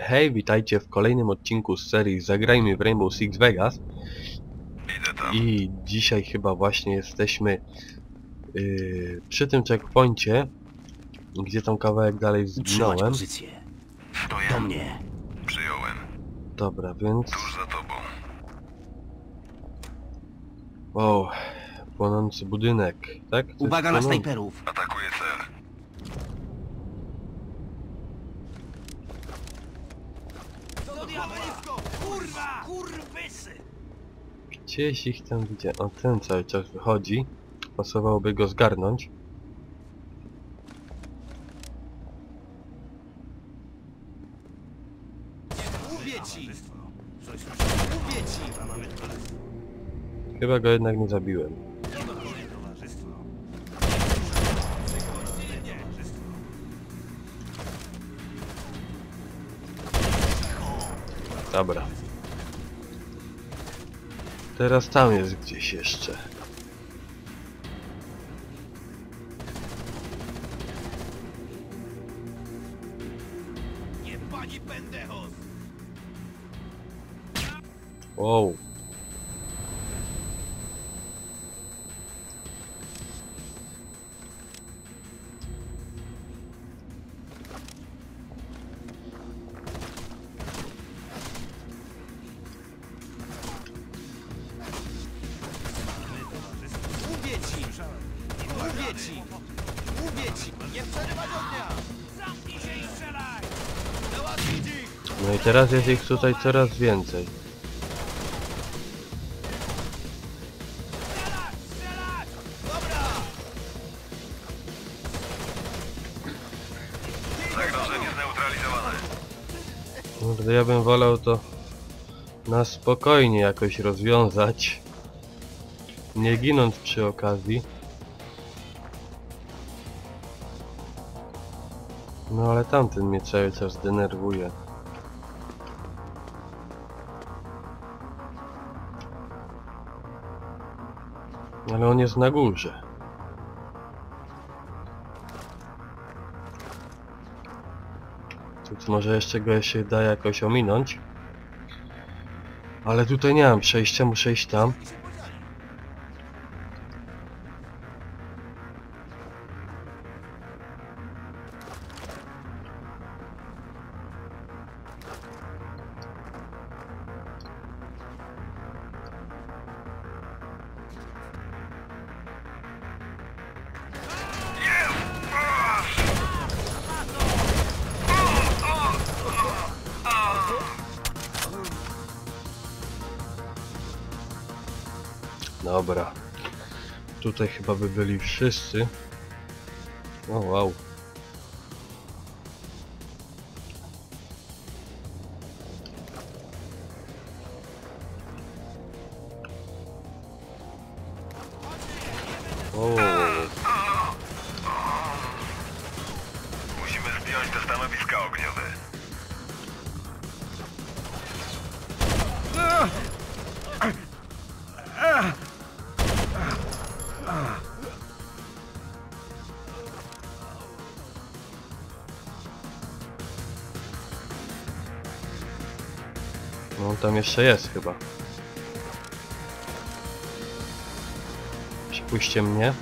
Hej, witajcie w kolejnym odcinku z serii Zagrajmy w Rainbow Six Vegas Idę tam. i dzisiaj chyba właśnie jesteśmy yy, przy tym checkpoincie, gdzie tam kawałek dalej zginąłem. Do mnie. Przyjąłem. Dobra, więc... Tuż za tobą. Wow, płonący budynek, tak? Uwaga na snajperów. Atakuję cel. Kurwa! Kurwysy! Gdzieś ich tam widzę. O, ten cały czas wychodzi. Pasowałoby go zgarnąć. Chyba go jednak nie zabiłem. Dobra. Teraz tam jest gdzieś jeszcze. Wow. Ci! Mówię ci! Nie przerywać ognia! Zamknij się i strzelaj! Załatwić ich! No i teraz jest ich tutaj coraz więcej. Kurde, ja bym wolał to na spokojnie jakoś rozwiązać. Nie ginąc przy okazji. Ale tamten mnie cały czas denerwuje. Ale on jest na górze. Więc może jeszcze go się da jakoś ominąć. Ale tutaj nie mam przejścia, muszę iść tam. Dobra. Tutaj chyba by byli wszyscy. O wow. Jeszcze jest chyba. Przypuśćcie mnie.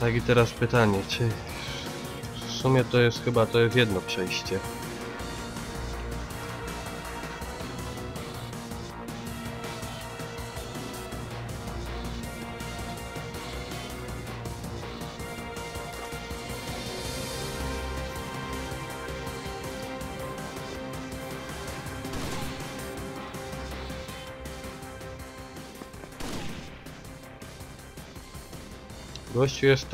Tak i teraz pytanie, czy w sumie to jest chyba to jest jedno przejście. Gościu jest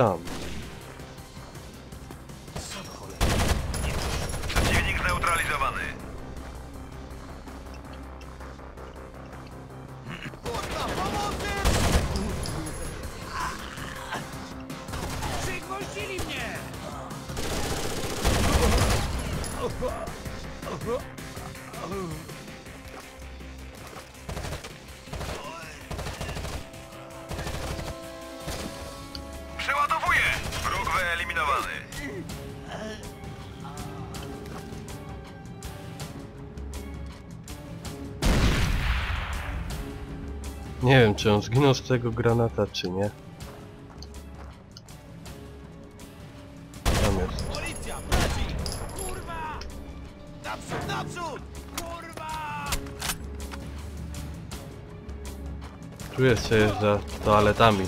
czy on zginął z tego granata, czy nie. Tam jest. Policja! Braci! Kurwa! Naprzód, naprzód! Kurwa! Tu jeszcze jest za toaletami.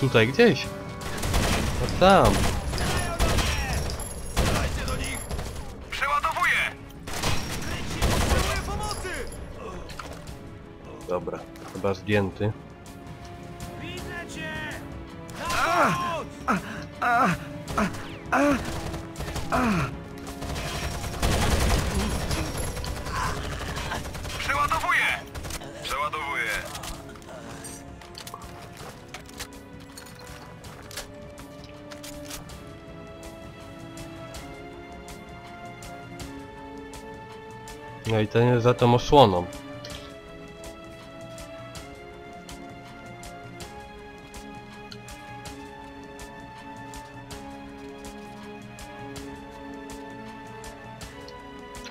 Tutaj gdzieś. A tam. Chyba zdjęty. Widzę cię! Przeładowuję! Przeładowuję. No i ten jest za tą osłoną.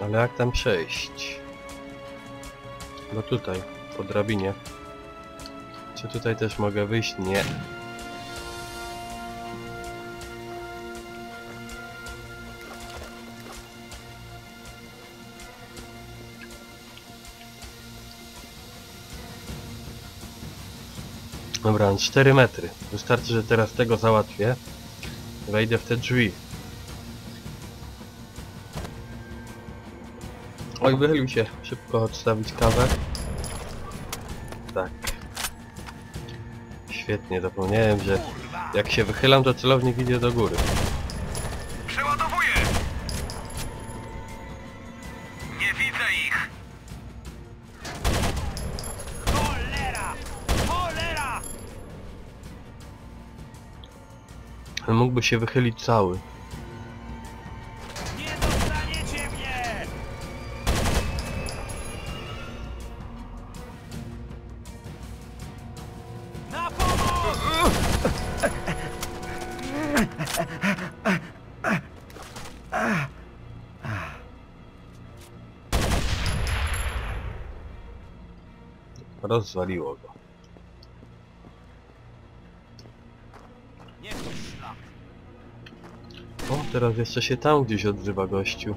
Ale jak tam przejść? No tutaj, po drabinie. Czy tutaj też mogę wyjść? Nie. Dobra, mam 4 metry. Wystarczy, że teraz tego załatwię. Wejdę w te drzwi. Oj, wychylił się. Szybko odstawić kawę. Tak. Świetnie, zapomniałem, że jak się wychylam, to celownik idzie do góry. Przeładowuję! Nie widzę ich! Cholera! Cholera! Mógłby się wychylić cały. Rozwaliło go. O, teraz jeszcze się tam gdzieś odzywa gościu.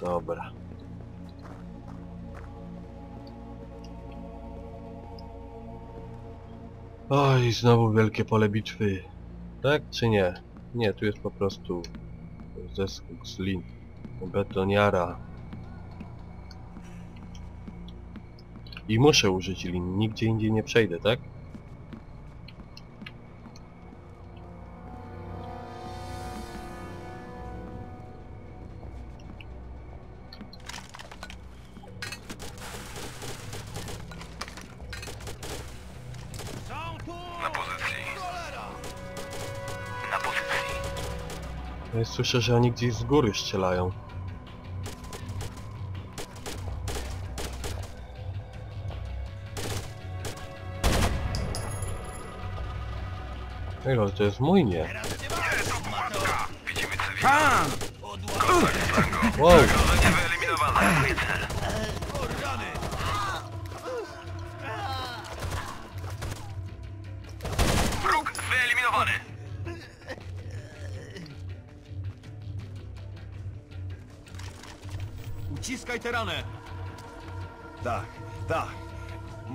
Dobra. Oj, znowu wielkie pole bitwy. Tak czy nie? Nie, tu jest po prostu zeskok z lin. Betoniara. I muszę użyć lin, nigdzie indziej nie przejdę, tak? Słyszę, że oni gdzieś z góry strzelają. Ej, ale to jest mój nie. Widzimy! Odłamać Wow,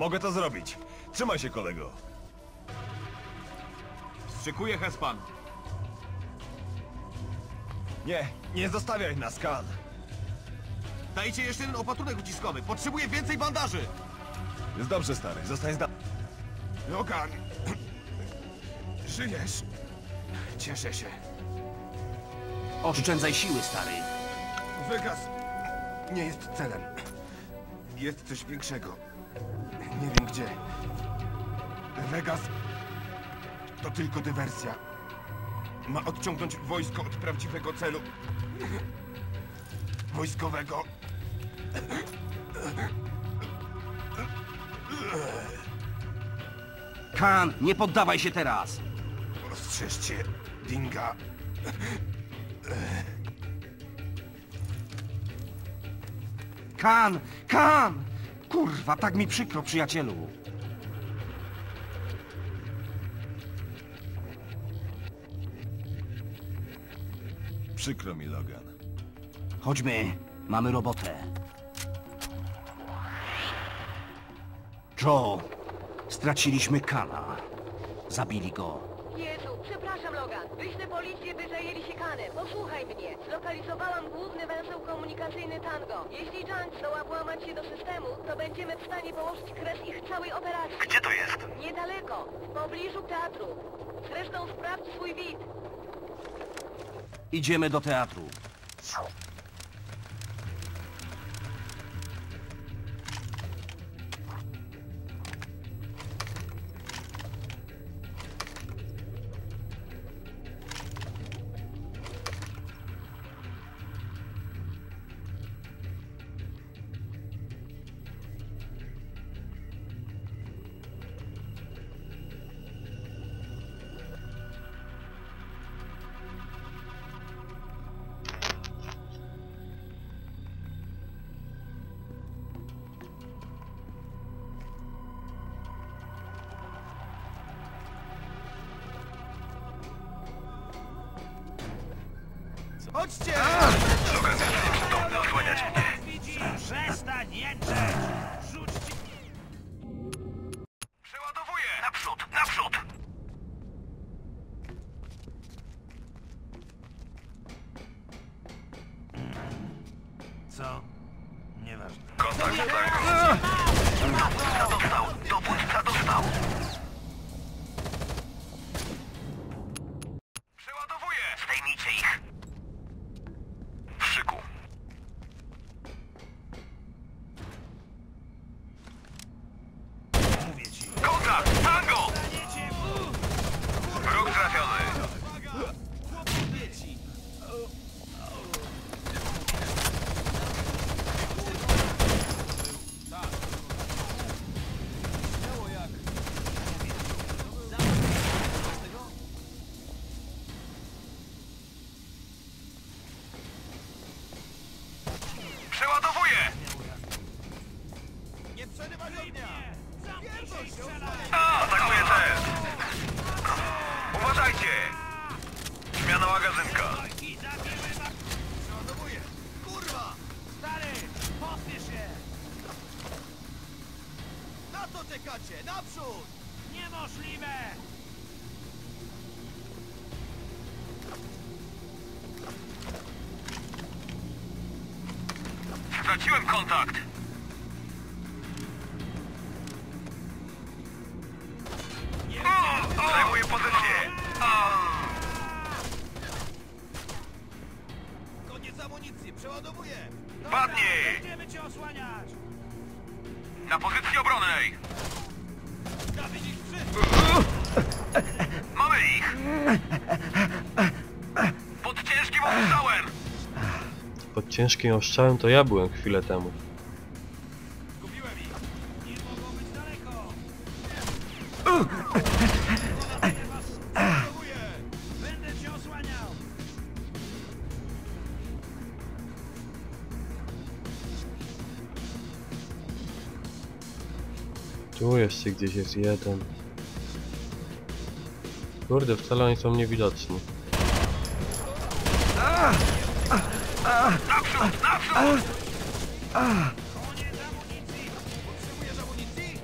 Mogę to zrobić. Trzymaj się, kolego. Szykuję Hespan. Nie, nie zostawiaj na skan. Dajcie jeszcze jeden opatrunek uciskowy. Potrzebuję więcej bandaży! Jest dobrze, stary. Zostań zda... Logan! Żyjesz? Cieszę się. Oszczędzaj siły, stary. Vegas nie jest celem. Jest coś większego. Nie wiem gdzie. Vegas to tylko dywersja. Ma odciągnąć wojsko od prawdziwego celu. Wojskowego. Kan, nie poddawaj się teraz! Ostrzeżcie, Dinga. Kan! Kan! Kurwa, tak mi przykro, przyjacielu. Przykro mi, Logan. Chodźmy, mamy robotę. Joe, straciliśmy Kana. Zabili go. Logan. Wyślę policję, by zajęli się kanem. Posłuchaj mnie. Zlokalizowałam główny węzeł komunikacyjny Tango. Jeśli Junk zdoła włamać się do systemu, to będziemy w stanie położyć kres ich całej operacji. Gdzie to jest? Niedaleko, w pobliżu teatru. Zresztą sprawdź swój bit. Idziemy do teatru. Chodźcie! Logan nieprzytomny, osłaniać mnie. Przestań jęczeć! Straciłem kontakt! O, Zajmuję pozycję! Koniec amunicji! Przeładowuję! Padnij! Będziemy cię osłaniać! Na pozycji obronnej! Mamy ich! ciężkim ostrzałem to ja byłem chwilę temu. Tu jeszcze gdzieś jest jeden. Kurde, wcale oni są niewidoczni. Naprzód, naprzód! Koniec amunicji! Potrzebujesz amunicji?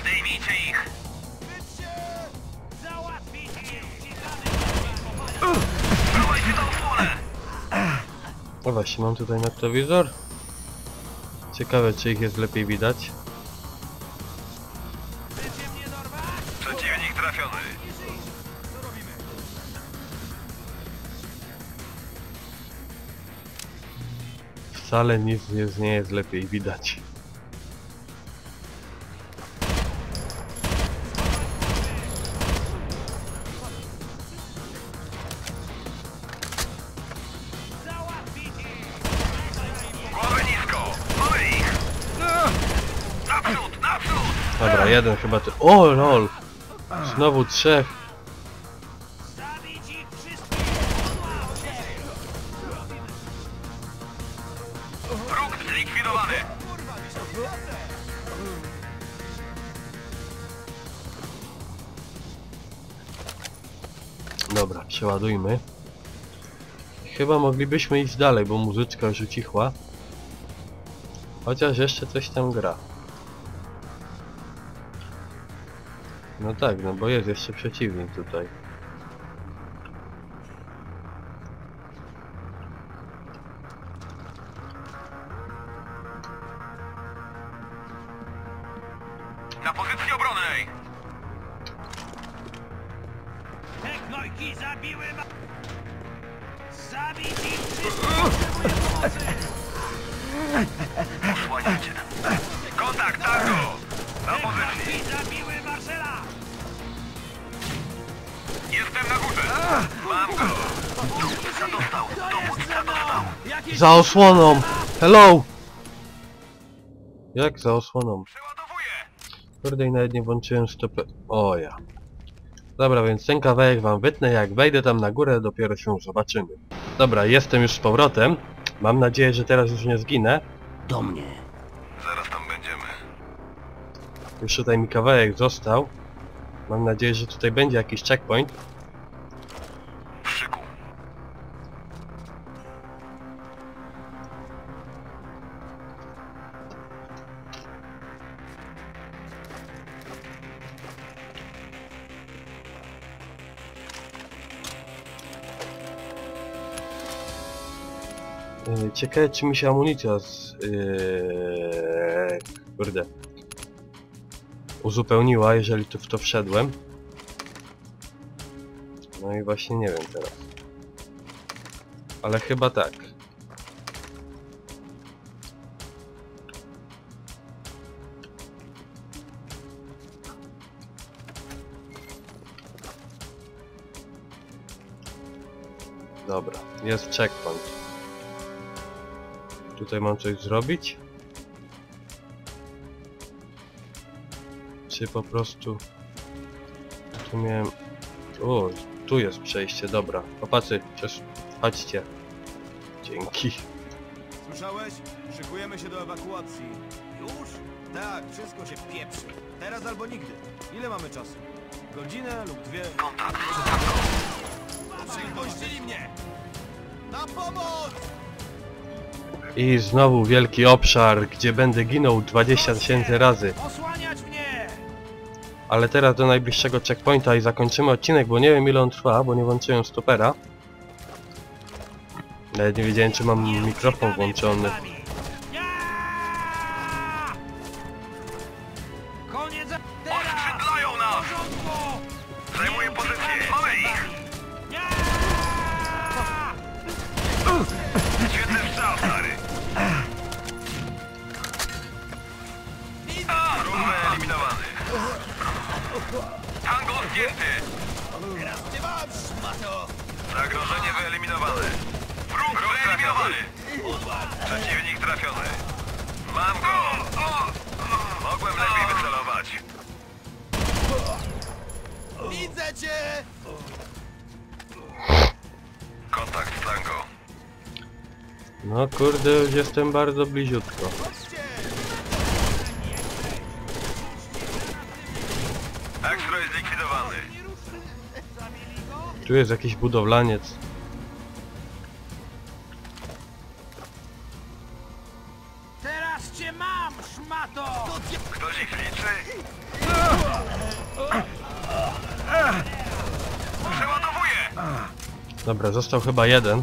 Zdejmijcie ich! Się! Załatwić ich! Ścigamy! Dawajcie tą osłonę! O właśnie, mam tutaj noktowizor. Ciekawe, czy ich jest lepiej widać. Przeciwnik trafiony. Wcale nic nie z jest lepiej widać. No. Dobra, jeden chyba ty. O, lol! Znowu trzech. Wróg zlikwidowany. Dobra, przeładujmy. Chyba moglibyśmy iść dalej, bo muzyczka już ucichła. Chociaż jeszcze coś tam gra. No tak, no bo jest jeszcze przeciwnik tutaj. Jestem na górze. Mam go. Dowódca dostał. Dowódca dostał. Za osłoną! Hello! Jak za osłoną? Przeładowuję. Kurde i nawet nie włączyłem stopy... O ja. Dobra, więc ten kawałek wam wytnę, jak wejdę tam na górę, dopiero się zobaczymy. Dobra, jestem już z powrotem. Mam nadzieję, że teraz już nie zginę. Do mnie. Zaraz tam będziemy. Już tutaj mi kawałek został. Mam nadzieję, że tutaj będzie jakiś checkpoint. Ciekawe, czy mi się amunicja z... Yy, kurde. Uzupełniła, jeżeli tu w to wszedłem. No i właśnie nie wiem teraz. Ale chyba tak. Dobra, jest checkpoint. Tutaj mam coś zrobić? Czy po prostu... Tu miałem... O, tu jest przejście, dobra. Chłopacy, przecież chodźcie. Dzięki. Słyszałeś? Szykujemy się do ewakuacji. Już? Tak, wszystko się pieprzy. Teraz albo nigdy. Ile mamy czasu? Godzinę lub dwie? Kontakt. Przypuścili mnie! Na pomoc! I znowu wielki obszar, gdzie będę ginął 20 tysięcy razy. Ale teraz do najbliższego checkpointa i zakończymy odcinek, bo nie wiem ile on trwa, bo nie włączyłem stopera. Nawet nie wiedziałem czy mam mikrofon włączony. Zdjęty. Teraz cię mam, szmato! Zagrożenie wyeliminowane. Wróg wyeliminowany. Przeciwnik trafiony. Mam go. Mogłem lepiej wycelować. Widzę cię! Kontakt tango. No kurde, już jestem bardzo bliziutko. Tu jest jakiś budowlaniec. Teraz cię mam, szmato! Ktoś ich liczy? Przeładowuję! Dobra, został chyba jeden.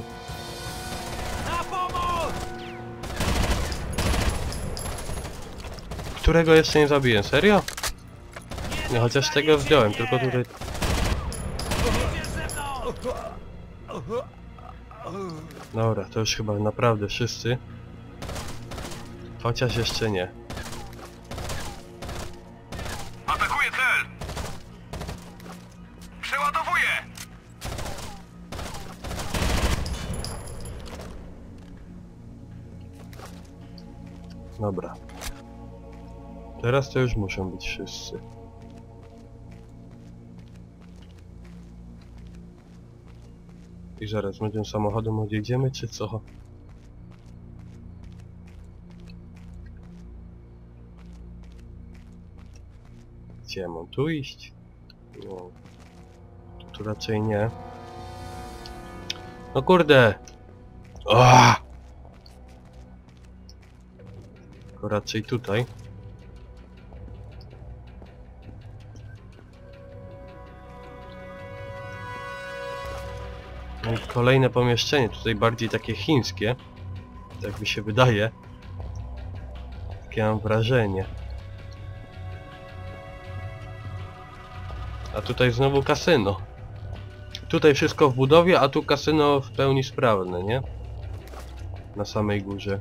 Na pomoc! Którego jeszcze nie zabiję, serio? Nie, chociaż tego zdjąłem, tylko tutaj... Dobra, to już chyba naprawdę wszyscy. Chociaż jeszcze nie. Atakuję cel! Przeładowuję! Dobra. Teraz to już muszą być wszyscy. I zaraz, my tym samochodem odjedziemy, czy co? Gdzie mam tu iść? No, tu, raczej nie. No kurde! Oh! Tylko raczej tutaj. Kolejne pomieszczenie, tutaj bardziej takie chińskie. Tak mi się wydaje. Takie mam wrażenie. A tutaj znowu kasyno. Tutaj wszystko w budowie, a tu kasyno w pełni sprawne, nie? Na samej górze.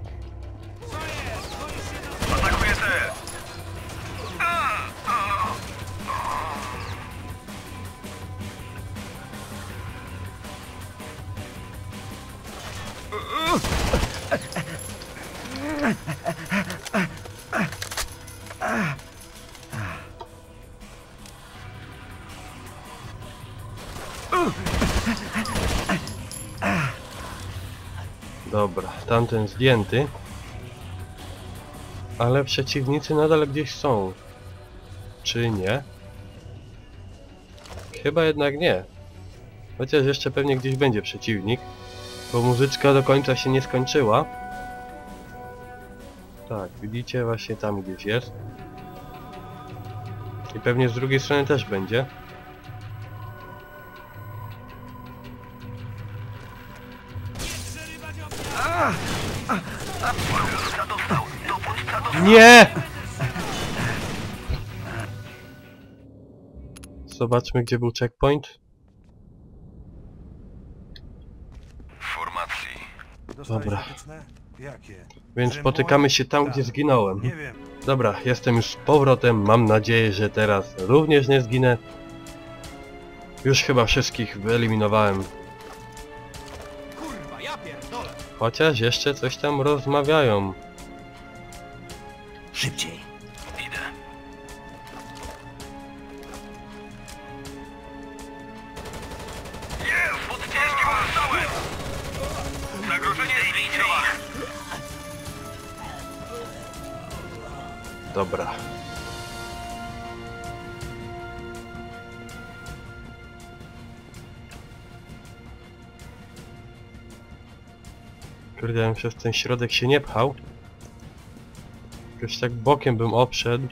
Tamten zdjęty. Ale przeciwnicy nadal gdzieś są. Czy nie? Chyba jednak nie. Chociaż jeszcze pewnie gdzieś będzie przeciwnik. Bo muzyczka do końca się nie skończyła. Tak, widzicie? Właśnie tam gdzieś jest. I pewnie z drugiej strony też będzie. Nie! Zobaczmy gdzie był checkpoint. Formacji. Dobra. Jakie? Więc mój- się tam Tak. gdzie zginąłem. Nie wiem. Dobra, jestem już z powrotem. Mam nadzieję, że teraz również nie zginę. Już chyba wszystkich wyeliminowałem. Kurwa, ja pierdolę! Chociaż jeszcze coś tam rozmawiają. Szybciej! Idę. Jest! Pod ciężkim zostałem! Zagrożenie zbliża! Dobra. Kurde, ja bym przez ten środek się nie pchał. Jakoś tak bokiem bym obszedł.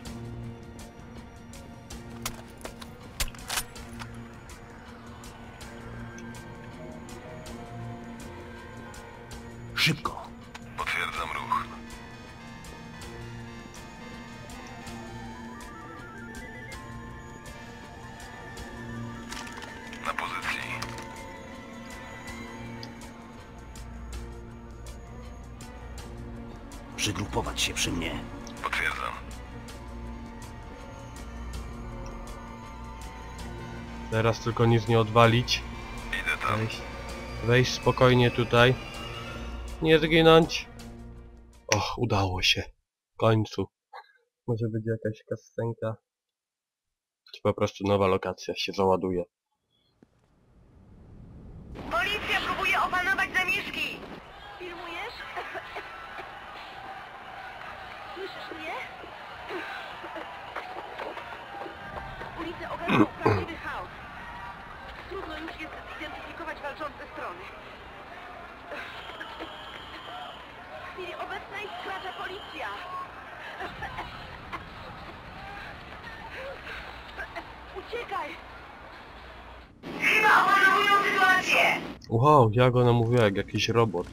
Szybko! Potwierdzam ruch. Na pozycji. Przygrupować się przy mnie. Teraz tylko nic nie odwalić. Idę tam. Wejść, wejść spokojnie tutaj. Nie zginąć. Och, udało się. W końcu. Może będzie jakaś kastenka. Czy po prostu nowa lokacja się załaduje. Policja próbuje opanować zamieszki! Filmujesz? Słyszysz mnie? Ulice ogarnął zidentyfikować walczące strony. W chwili obecnej wkracza policja. Uciekaj! Chyba opanowują sytuację! Ja go namówiłem jak jakiś robot.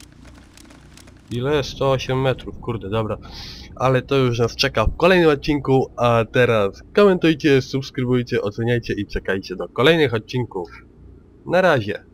Ile? 108 metrów, kurde, dobra. Ale to już nas czeka w kolejnym odcinku, a teraz komentujcie, subskrybujcie, oceniajcie i czekajcie do kolejnych odcinków. Na razie.